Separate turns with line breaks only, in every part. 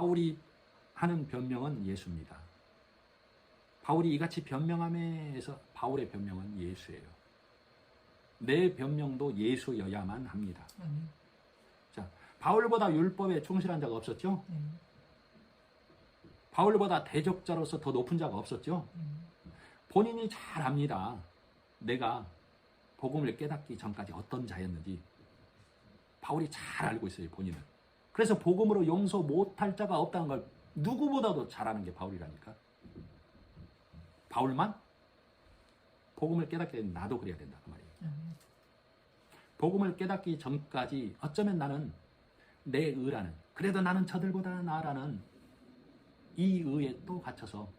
바울이 하는 변명은 예수입니다. 바울이 이같이 변명함에서 바울의 변명은 예수예요. 내 변명도 예수여야만 합니다.
아멘.
자, 바울보다 율법에 충실한 자가 없었죠?
네.
바울보다 대적자로서 더 높은 자가 없었죠?
네.
본인이 잘 압니다. 내가 복음을 깨닫기 전까지 어떤 자였는지 바울이 잘 알고 있어요, 본인은. 그래서 복음으로 용서 못할 자가 없다는 걸 누구보다도 잘 아는 게 바울이라니까. 바울만 복음을 깨닫게 되면 나도 그래야 된다 그 말이에요. 복음을 깨닫기 전까지 어쩌면 나는 내 의라는 그래도 나는 저들보다 나라는 이 의에 또 갇혀서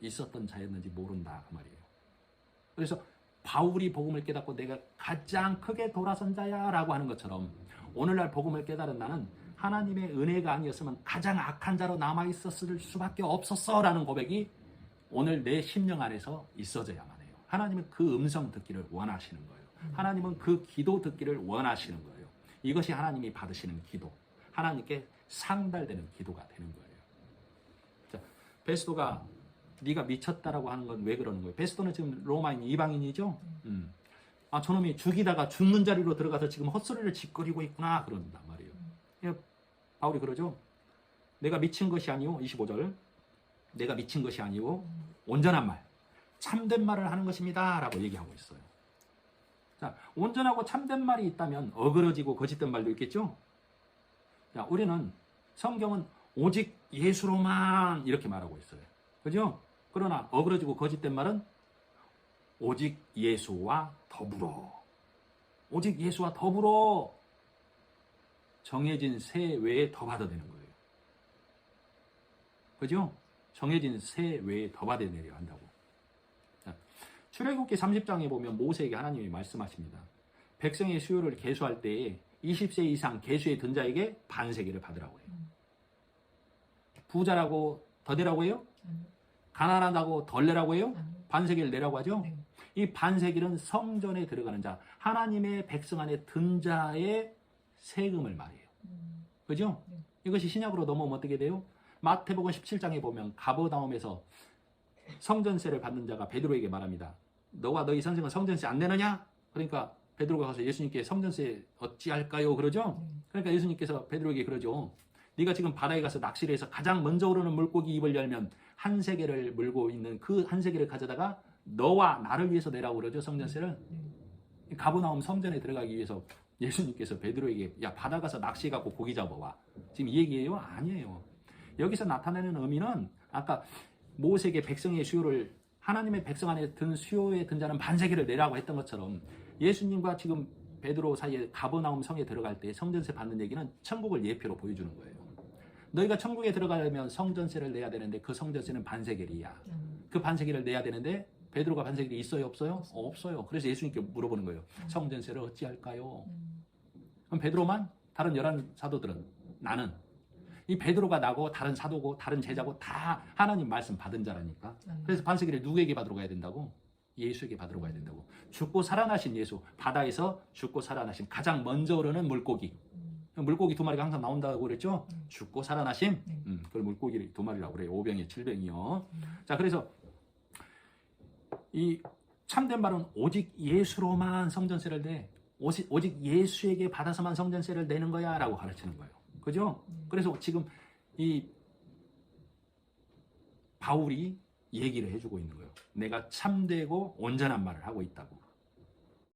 있었던 자였는지 모른다 그 말이에요. 그래서 바울이 복음을 깨닫고 내가 가장 크게 돌아선 자야라고 하는 것처럼 오늘날 복음을 깨달은 나는 하나님의 은혜가 아니었으면 가장 악한 자로 남아 있었을 수밖에 없었어라는 고백이 오늘 내 심령 안에서 있어져야만 해요. 하나님은 그 음성 듣기를 원하시는 거예요. 하나님은 그 기도 듣기를 원하시는 거예요. 이것이 하나님이 받으시는 기도, 하나님께 상달되는 기도가 되는 거예요. 자, 베스도가 네가 미쳤다라고 하는 건 왜 그러는 거예요? 베스도는 지금 로마인 이방인이죠. 음. 아 저놈이 죽이다가 죽는 자리로 들어가서 지금 헛소리를 짓거리고 있구나. 예, 바울이 그러죠. 내가 미친 것이 아니오 25절. 내가 미친 것이 아니오 온전한 말, 참된 말을 하는 것입니다 라고 얘기하고 있어요. 자, 온전하고 참된 말이 있다면 어그러지고 거짓된 말도 있겠죠? 자, 우리는 성경은 오직 예수로만 이렇게 말하고 있어요. 그죠? 그러나 어그러지고 거짓된 말은 오직 예수와 더불어. 오직 예수와 더불어 정해진 세 외에 더 받아야 되는 거예요. 그죠? 정해진 세 외에 더 받아내려 한다고. 자, 출애굽기 30장에 보면 모세에게 하나님이 말씀하십니다. 백성의 수요를 계수할 때에 20세 이상 계수에 든 자에게 반세기를 받으라고 해요. 부자라고 더 내라고 해요? 가난하다고 덜 내라고 해요? 반세기를 내라고 하죠?
네.
이 반세기는 성전에 들어가는 자, 하나님의 백성 안에 든 자의 세금을 말해요.
음.
그죠?
네.
이것이 신약으로 넘어오면 어떻게 돼요? 마태복음 17장에 보면 가버나움에서 성전세를 받는 자가 베드로에게 말합니다. 너와 너희 선생은 성전세 안 내느냐? 그러니까 베드로가 가서 예수님께 성전세 어찌할까요? 그러죠?
네.
그러니까 예수님께서 베드로에게 그러죠. 네가 지금 바다에 가서 낚시를 해서 가장 먼저 오르는 물고기 입을 열면 한 세계를 물고 있는 그 한 세계를 가져다가 너와 나를 위해서 내라고 그러죠. 성전세를.
네.
가보나움 성전에 들어가기 위해서 예수님께서 베드로에게 야 바다 가서 낚시 갖고 고기 잡아와 지금 이 얘기예요? 아니에요. 여기서 나타내는 의미는 아까 모세에게 백성의 수요를 하나님의 백성 안에 든 수요에 든 자는 반세기를 내라고 했던 것처럼 예수님과 지금 베드로 사이에 가버나움 성에 들어갈 때 성전세 받는 얘기는 천국을 예표로 보여주는 거예요. 너희가 천국에 들어가려면 성전세를 내야 되는데 그 성전세는 반세겔이야.
아멘.
그 반세기를 내야 되는데 베드로가 반세기이 있어요 없어요? 없어요. 그래서 예수님께 물어보는 거예요. 성전세를 어찌할까요?
음.
그럼 베드로만 다른 열한 사도들은 나는 이 베드로가 나고 다른 사도고 다른 제자고 다 하나님 말씀 받은 자라니까.
아멘.
그래서 반세기를 누구에게 받으러 가야 된다고? 예수에게 받으러 가야 된다고. 죽고 살아나신 예수 바다에서 죽고 살아나신 가장 먼저 오르는 물고기.
음.
물고기 두 마리가 항상 나온다고 그랬죠?
음.
죽고 살아나심.
네.
음, 그걸 물고기 두 마리라고 그래요. 오병이 칠병이요.
음.
자, 그래서 이 참된 말은 오직 예수로만 성전세를 내. 오직, 오직 예수에게 받아서만 성전세를 내는 거야 라고 가르치는 거예요. 그죠?
음.
그래서 지금 이 바울이 얘기를 해주고 있는 거예요. 내가 참되고 온전한 말을 하고 있다고.